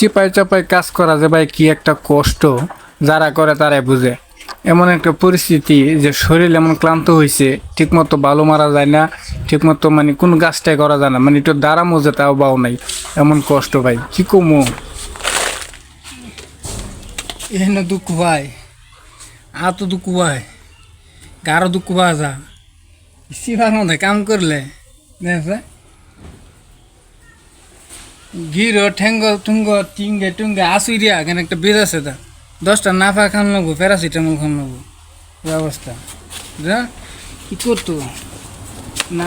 চিপাই চাপাই কাজ করা যে ভাই কি একটা কষ্ট, যারা করে তারাই বুঝে। এমন একটা পরিস্থিতি যে শরীর এমন ক্লান্ত হয়েছে ঠিকমতো ভালো মারা যায় না, ঠিকমতো মানে কোন গাছটাই করা যায় না মানে একটু দাঁড়া মজে তাও বাও নাই। এমন কষ্ট ভাই, কি কমু? এখানে দুঃখ ভাই আর তো দুঃখ ভাই গারো দুঃখ পাওয়া যা সিবার মধ্যে কাম করলে গিরো, ঠেঙ্গ টুঙ্গ টিঙ্গে টুঙ্গে আসুইরিয়া এখানে একটা বেদ আছে তা। দশটা নাফা খান নেব প্যারাসিটামল খান অবস্থা। বুঝা কি করতো? না।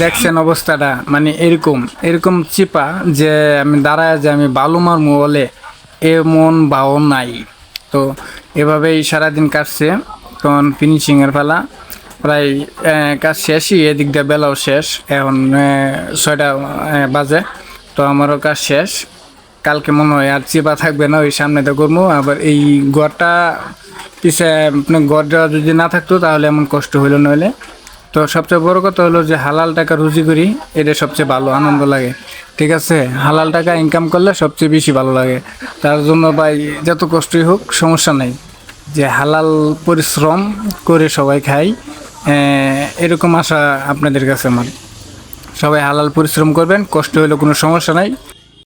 দেখছেন অবস্থাটা মানে এরকম এরকম চিপা যে আমি দাঁড়ায় যে আমি বালু মারমু বলে এমন বাও নাই। তো এভাবেই সারাদিন কাটছে। তখন ফিনিশিংয়ের ফেলা প্রায় কাজ শেষই এদিক দিয়ে বেলাও শেষ। এখন ছয়টা বাজে। তো আমারও কাজ শেষ। কালকে মনে হয় আর চিপা থাকবে না ওই সামনে তো করব আবার এই ঘরটা পিছে আপনার ঘরটা যদি না থাকতো তাহলে এমন কষ্ট হইল নইলে। তো সবচেয়ে বড় কথা হলো যে হালাল টাকা রুজি করি এটা সবচেয়ে ভালো আনন্দ লাগে। ঠিক আছে? হালাল টাকা ইনকাম করলে সবচেয়ে বেশি ভালো লাগে। তার জন্য ভাই যত কষ্টই হোক সমস্যা নাই। যে হালাল পরিশ্রম করে সবাই আহ, এরকম আশা আপনাদের কাছে আমার। সবাই হালাল পরিশ্রম করবেন কষ্ট হলে কোনো সমস্যা নাই।